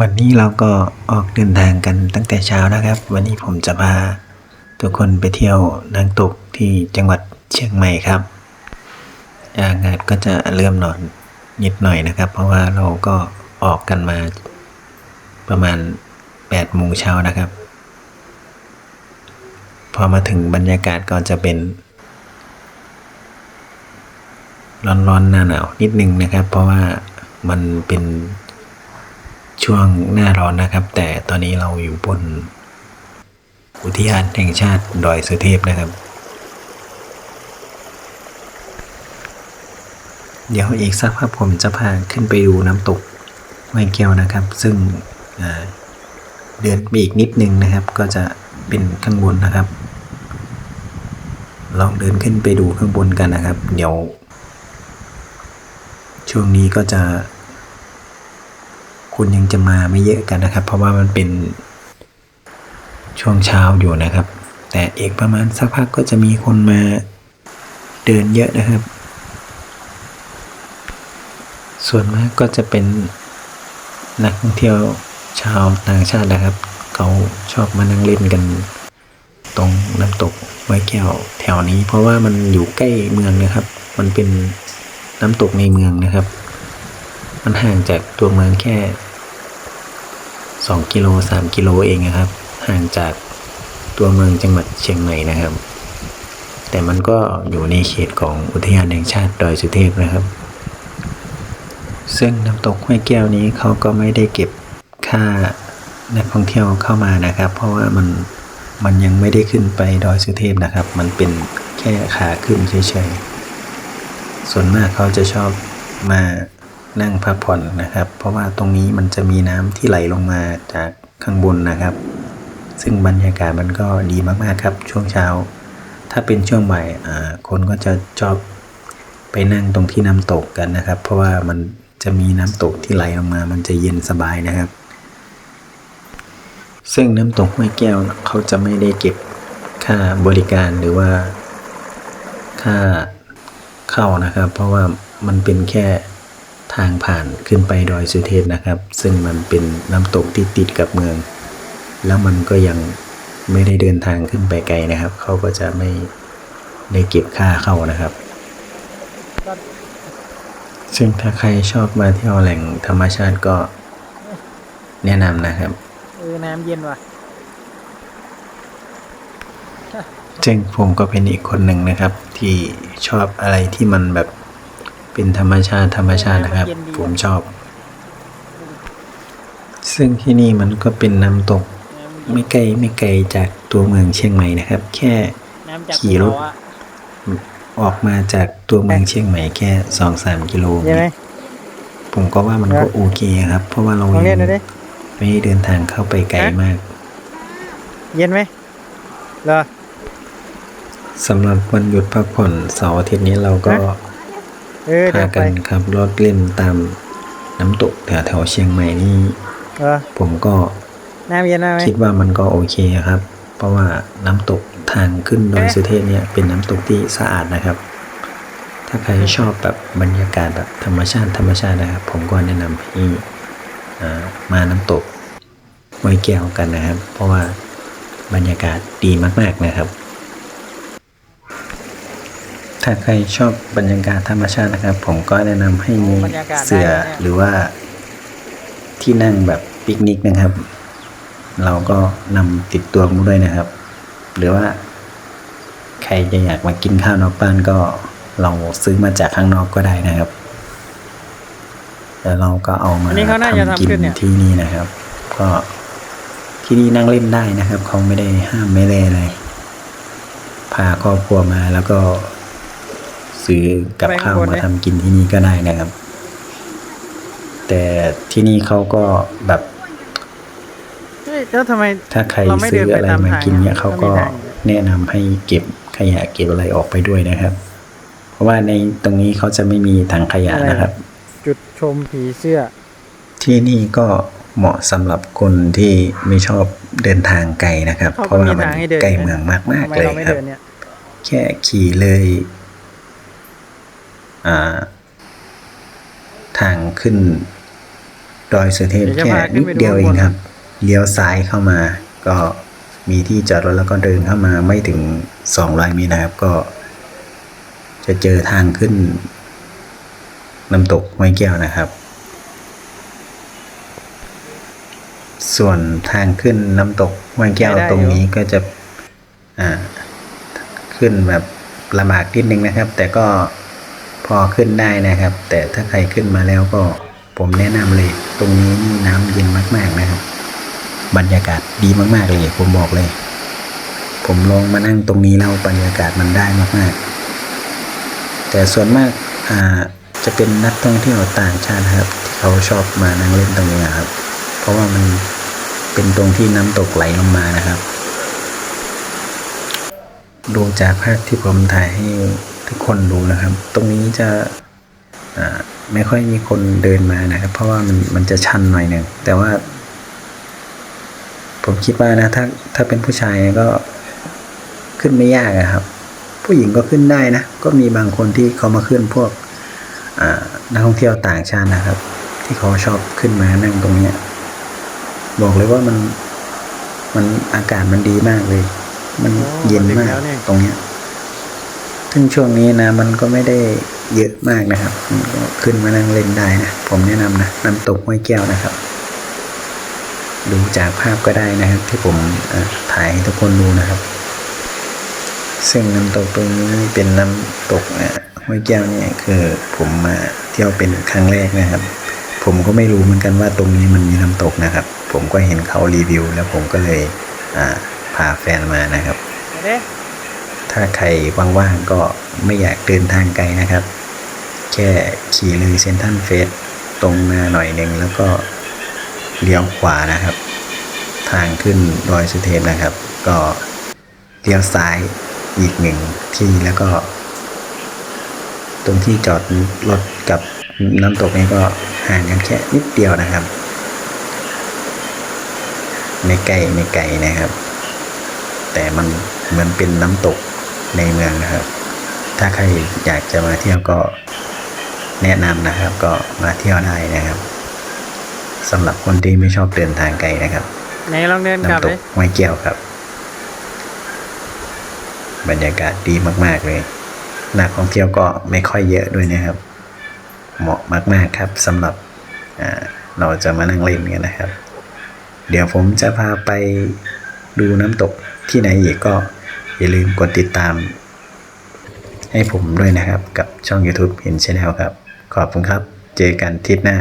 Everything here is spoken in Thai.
วันนี้เราก็ออกเดินทางกันตั้งแต่เช้านะครับ วันนี้ผมจะพาทุกคนไปเที่ยวน้ำตกที่จังหวัดเชียงใหม่ครับอากาศก็จะเริ่มหนอนนิดหน่อยนะครับ เพราะว่าเราก็ออกกันมาประมาณ8โมงเช้านะครับ พอมาถึงบรรยากาศก็จะเป็น ร้อนๆหน้าหนาวนิดนึงนะครับ เพราะว่ามันเป็น ช่วงหน้าร้อนนะครับ แต่ตอนนี้เราอยู่บน อุทยานแห่งชาติดอยสุเทพนะครับ เดี๋ยวอีกสักพักผมจะพาขึ้นไปดูน้ำตกห้วยแก้วนะครับ ซึ่งเดินไปอีกนิดนึงนะครับ ก็จะเป็นข้างบนนะครับ ลองเดินขึ้นไปดูข้างบนกันนะครับ เดี๋ยว ช่วงนี้ก็จะ คนยังจะมาไม่เยอะกันนะครับ เพราะว่ามันเป็นช่วงเช้าอยู่นะครับ แต่อีกประมาณสักพักก็จะมีคนมาเดินเยอะนะครับ ส่วนมากก็จะเป็นนักท่องเที่ยวชาวต่างชาตินะครับ เขาชอบมานั่งเล่นกันตรงน้ำตกไว้แก้วแถวนี้ เพราะว่ามันอยู่ใกล้เมืองนะครับ มันเป็นน้ำตกในเมืองนะครับ มันห่างจากตัวเมืองแค่สองกิโลสามกิโลเองนะครับ ห่างจากตัวเมืองจังหวัดเชียงใหม่นะครับ แต่มันก็อยู่ในเขตของอุทยานแห่งชาติดอยสุเทพนะครับ ซึ่งน้ำตกห้วยแก้วนี้เขาก็ไม่ได้เก็บค่านักท่องเที่ยวเข้ามานะครับ เพราะว่ามันมันยังไม่ได้ขึ้นไปดอยสุเทพนะครับ มันเป็นแค่ขาขึ้นเฉยๆส่วนมากเขาจะชอบมา นั่งพักผ่อนนะครับ เพราะว่าตรงนี้มันจะมีน้ำที่ไหลลงมาจากข้างบนนะครับ ซึ่งบรรยากาศมันก็ดีมากๆครับ ช่วงเช้า ถ้าเป็นช่วงบ่ายคนก็จะชอบไปนั่งตรงที่น้ำตกกันนะครับ เพราะว่ามันจะมีน้ำตกที่ไหลลงมา มันจะเย็นสบายนะครับ ซึ่งน้ำตกห้วยแก้วเขาจะไม่ได้เก็บค่าบริการหรือว่าค่าเข้านะครับ เพราะว่ามันเป็นแค่ ทางผ่านขึ้นไปดอยสุเทพนะครับ ซึ่งมันเป็นน้ำตกที่ติดกับเมือง แล้วมันก็ยังไม่ได้เดินทางขึ้นไปไกลนะครับ เขาก็จะไม่ได้เก็บค่าเข้านะครับ ซึ่งถ้าใครชอบมาเที่ยวแหล่งธรรมชาติก็แนะนำนะครับเออน้ำเย็นว่ะซึ่งผมก็เป็นอีกคนหนึ่งนะครับ ที่ชอบอะไรที่มันแบบ เป็นธรรมชาติธรรมชาตินะครับ ผมชอบ ซึ่งที่นี่มันก็เป็นน้ำตกน้ำไม่ไกลไม่ไกลจากตัวเมืองเชียงใหม่นะครับ แค่น้ำจากขี่รถภูเขาอะออกมาจากตัวเมืองเชียงใหม่แค่สองสามกิโลใช่ไหมผมก็ว่ามันก็โอเคครับ เพราะว่าเราลองเล่นดูดิไม่ได้เดินทางเข้าไปไกลมาก เย็นไหมเหรอสำหรับวันหยุดพักผ่อนเสาร์อาทิตย์นี้เราก็ฮะ เออเดี๋พายวไปกันขับรถเล่นตามน้ำตกแถวแถวๆเชียงใหม่นี่เออผมก็น้ำเย็นไหมคิดว่ามันก็โอเคครับ เพราะว่าน้ำตกทางขึ้นดอยสุเทพเนี่ยเป็นน้ำตกที่สะอาดนะครับ ถ้าใครชอบแบบบรรยากาศแบบธรรมชาติธรรมชาตินะครับ ผมก็แนะนำให้อ่ามาน้ำตกห้วยแก้วกันนะครับ เพราะว่าบรรยากาศดีมากๆนะครับ ถ้าใครชอบบรรยากาศธรรมชาตินะครับ ผมก็แนะนำให้มีเสือหรือว่าที่นั่งแบบปิกนิกนะครับ เราก็นำติดตัวมาด้วยนะครับ หรือว่า ใครจะอยากมากินข้าวนอกบ้านก็เราซื้อมาจากข้างนอกก็ได้นะครับแล้วเราก็เอามาอันนี้เขาน่าจะทำกิทำขึ้นเนี่ยที่นี่นะครับ ก็ที่นี่นั่งเล่นได้นะครับเขาไม่ได้ห้ามไม่ได้อะไรพาครอบครัวมาแล้วก็ ซื้อกับข้าวมาทำกินที่นี่ก็ได้นะครับ แต่ที่นี่เขาก็แบบเฮ้ยแล้วทำไมถ้าใครเราไม่ซื้อเดินไปอะไรตามมาทางกินเนี่ยอะเขาก็ก็มีทางแนะนำให้เก็บขยะเก็บอะไรออกไปด้วยนะครับ เพราะว่าในตรงนี้เขาจะไม่มีถังขยะนะครับ จุดชมผีเสื้อ ที่นี่ก็เหมาะสำหรับคนที่ไม่ชอบเดินทางไกลนะครับเขาเพก็ราะว่ามีมันทางให้เดินใกล้นะเมืองมากทำไมๆเลยเราไม่ครับเดินเนี่ยแค่ขี่เลยอ่า ทางขึ้นดอยสุเทพเดี๋ยวจะแค่พาขึ้นินดไปดูเดียวเองข้างบนครับ เลี้ยวซ้ายเข้ามา ก็มีที่จอดรถแล้วก็เดินเข้ามาไม่ถึง200เมตรนะครับ ก็ จะเจอทางขึ้นน้ำตกห้วยแก้วนะครับ ส่วนทางขึ้นน้ำตกห้วยแก้วไม่ได้ตรงอยู่นี้ก็จะ อ่า ขึ้นแบบลำบากนิดนึงนะครับ แต่ก็ พอขึ้นได้นะครับ แต่ถ้าใครขึ้นมาแล้วก็ผมแนะนำเลย ตรงนี้นี่น้ำเย็นมาก ๆนะครับ บรรยากาศดีมากๆเลยผมบอกเลย ผมลงมานั่งตรงนี้แล้วบรรยากาศมันได้มากๆ แต่ส่วนมากอ่าจะเป็นนักท่องเที่ยวต่างชาตินะครับ ที่เขาชอบมานั่งเล่นตรงนี้ครับ เพราะว่ามันเป็นตรงที่น้ำตกไหลลงมานะครับดูจากภาพที่ผมถ่ายให้ ทุกคนดูนะครับ ตรงนี้จะอ่าไม่ค่อยมีคนเดินมานะครับ เพราะว่ามันมันจะชันหน่อยหนึ่งแต่ว่า ผมคิดว่านะถ้าถ้าเป็นผู้ชายก็ขึ้นไม่ยากอะครับ ผู้หญิงก็ขึ้นได้นะ ก็มีบางคนที่เขามาขึ้นพวกอ่านักท่องเที่ยวต่างชาตินะครับ ที่เขาชอบขึ้นมานั่งตรงเนี้ยบอกเลยว่ามันมันอากาศมันดีมากเลย มันเย็นมากตรงเนี้ย ซึ่งช่วงนี้นะมันก็ไม่ได้เยอะมากนะครับมันก็ขึ้นมานั่งเล่นได้นะ ผมแนะนำนะน้ำตกห้วยแก้วนะครับ ดูจากภาพก็ได้นะครับ ที่ผมถ่ายให้ทุกคนดูนะครับ ซึ่งน้ำตกตรงนี้เป็นน้ำตกห้วยแก้วเนี่ยคือผมมาเที่ยวเป็นครั้งแรกนะครับ ผมก็ไม่รู้เหมือนกันว่าตรงนี้มันมีน้ำตกนะครับ ผมก็เห็นเขารีวิว แล้วผมก็เลยพาแฟนมานะครับ ถ้าใครว่างๆก็ไม่อยากเดินทางไกลนะครับ แค่ขี่เลยเซนทัลเฟสตรงมาหน่อยหนึ่งแล้วก็เลี้ยวขวานะครับ ทางขึ้นดอยสุเทพนะครับ ก็เลี้ยวซ้ายอีกหนึ่งที่แล้วก็ ตรงที่จอดรถกับน้ำตกนี้ก็ห่างกันแค่นิดเดียวนะครับไม่ไกลไม่ไกลนะครับ แต่มันเหมือนเป็นน้ำตก ในเมืองนะครับ ถ้าใครอยากจะมาเที่ยวก็แนะนำนะครับก็มาเที่ยวได้นะครับสำหรับคนที่ไม่ชอบเดินทางไกลนะครับไหนลองเดินกลับน้ำตเลกยห้วยแก้วครับ บรรยากาศดีมาก ๆ เลยนักท่องเที่ยวก็ไม่ค่อยเยอะด้วยนะครับ เหมาะมาก ๆ ครับสำหรับอ่าเราจะมานั่งเล่นกันนะครับ เดี๋ยวผมจะพาไปดูน้ำตกที่ไหนอีกก็ อย่าลืมกดติดตาม ให้ผมด้วยนะครับ กับช่อง YouTube เห็นช n แนลครับ ขอบคุณครับ เจอกันทิปหน้า